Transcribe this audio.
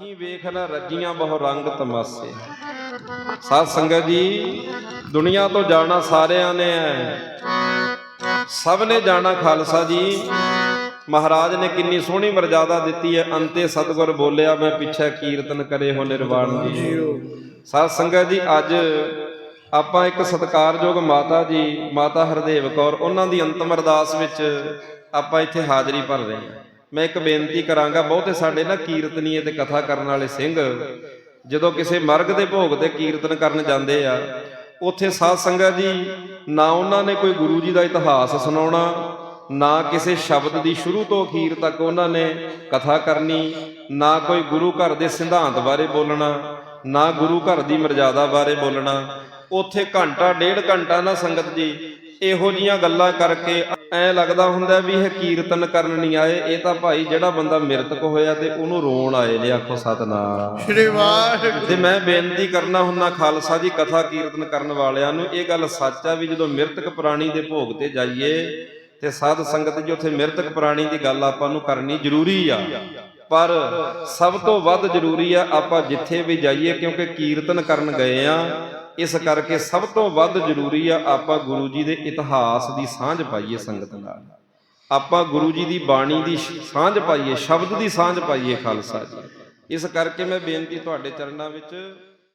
ਅੱਖੀਂ ਵੇਖ ਨਾ ਰੱਜੀਆਂ ਬਹੁ ਰੰਗ ਤਮਾਸੇ। ਸਾਧ ਸੰਗਤ ਜੀ, ਦੁਨੀਆ ਤੋਂ ਜਾਣਾ ਸਾਰਿਆਂ ਨੇ ਹੈ ਸਭ ਨੇ ਜਾਣਾ ਖਾਲਸਾ ਜੀ। ਮਹਾਰਾਜ ਨੇ ਕਿੰਨੀ ਸੋਹਣੀ ਮਰਜ਼ਾਦਾ ਦਿੱਤੀ ਹੈ ਅੰਤੇ ਸਤਗੁਰ ਬੋਲਿਆ, ਮੈਂ ਪਿੱਛੇ ਕੀਰਤਨ ਕਰੇ ਹੋ ਨਿਰਵਾਣ ਜੀ। ਸਾਧ ਸੰਗਤ ਜੀ, ਅੱਜ ਆਪਾਂ ਇੱਕ ਸਤਿਕਾਰਯੋਗ ਮਾਤਾ ਜੀ, ਮਾਤਾ ਹਰਦੇਵ ਕੌਰ, ਉਹਨਾਂ ਦੀ ਅੰਤਮ ਅਰਦਾਸ ਵਿੱਚ ਆਪਾਂ ਇੱਥੇ ਹਾਜ਼ਰੀ ਭਰ ਰਹੇ ਹਾਂ। ਮੈਂ ਇੱਕ ਬੇਨਤੀ ਕਰਾਂਗਾ, ਬਹੁਤੇ ਸਾਡੇ ਨਾ ਕੀਰਤਨੀਏ ਤੇ ਕਥਾ ਕਰਨ ਵਾਲੇ ਸਿੰਘ, ਜਦੋਂ ਕਿਸੇ ਮਰਗ ਦੇ ਭੋਗ ਤੇ ਕੀਰਤਨ ਕਰਨ ਜਾਂਦੇ ਆ, ਉੱਥੇ ਸਾਧ ਸੰਗਤ ਜੀ, ਨਾ ਉਹਨਾਂ ਨੇ ਕੋਈ ਗੁਰੂ ਜੀ ਦਾ ਇਤਿਹਾਸ ਸੁਣਾਉਣਾ, ਨਾ ਕਿਸੇ ਸ਼ਬਦ ਦੀ ਸ਼ੁਰੂ ਤੋਂ ਅਖੀਰ ਤੱਕ ਉਹਨਾਂ ਨੇ ਕਥਾ ਕਰਨੀ, ਨਾ ਕੋਈ ਗੁਰੂ ਘਰ ਦੇ ਸਿਧਾਂਤ ਬਾਰੇ ਬੋਲਣਾ, ਨਾ ਗੁਰੂ ਘਰ ਦੀ ਮਰਜ਼ਾਦਾ ਬਾਰੇ ਬੋਲਣਾ। ਉੱਥੇ ਘੰਟਾ, ਡੇਢ ਘੰਟਾ ਨਾ ਸੰਗਤ ਜੀ, ਇਹੋ ਜੀਆਂ ਗੱਲਾਂ ਕਰਕੇ ਐ ਲੱਗਦਾ ਹੁੰਦਾ ਵੀ ਇਹ ਕੀਰਤਨ ਕਰਨ ਨਹੀਂ ਆਏ ਇਹ ਤਾਂ ਭਾਈ ਜਿਹੜਾ ਬੰਦਾ ਮਿਰਤਕ ਹੋਇਆ ਤੇ ਉਹਨੂੰ ਰੋਣ ਆਏ ਨੇ ਆਖੋ ਸਤਨਾਮ। ਸ਼੍ਰੀ ਵਾਹਿਗੁਰੂ। ਤੇ ਮੈਂ ਬੇਨਤੀ ਕਰਨਾ ਹੁੰਨਾ ਖਾਲਸਾ ਜੀ ਕਥਾ ਕੀਰਤਨ ਕਰਨ ਵਾਲਿਆਂ ਨੂੰ ਇਹ ਗੱਲ ਸੱਚ ਆ ਵੀ ਜਦੋਂ ਮਿਰਤਕ ਪ੍ਰਾਣੀ ਦੇ ਭੋਗ ਤੇ ਜਾਈਏ ਤੇ ਸਾਧ ਸੰਗਤ ਜੀ ਉੱਥੇ ਮਿਰਤਕ ਪ੍ਰਾਣੀ ਦੀ ਗੱਲ ਆਪਾਂ ਨੂੰ ਕਰਨੀ ਜ਼ਰੂਰੀ ਆ। ਪਰ ਸਭ ਤੋਂ ਵੱਧ ਜ਼ਰੂਰੀ ਆ ਆਪਾਂ ਜਿੱਥੇ ਵੀ ਜਾਈਏ ਕਿਉਂਕਿ ਕੀਰਤਨ ਕਰਨ ਗਏ ਆ ਇਸ ਕਰਕੇ ਸਭ ਤੋਂ ਵੱਧ ਜ਼ਰੂਰੀ ਆ ਆਪਾਂ ਗੁਰੂ ਜੀ ਦੇ ਇਤਿਹਾਸ ਦੀ ਸਾਂਝ ਪਾਈਏ ਸੰਗਤ ਨਾਲ। ਆਪਾਂ ਗੁਰੂ ਜੀ ਦੀ ਬਾਣੀ ਦੀ ਸਾਂਝ ਪਾਈਏ, ਸ਼ਬਦ ਦੀ ਸਾਂਝ ਪਾਈਏ ਖਾਲਸਾ ਜੀ। ਇਸ ਕਰਕੇ ਮੈਂ ਬੇਨਤੀ ਤੁਹਾਡੇ ਚਰਨਾਂ ਵਿੱਚ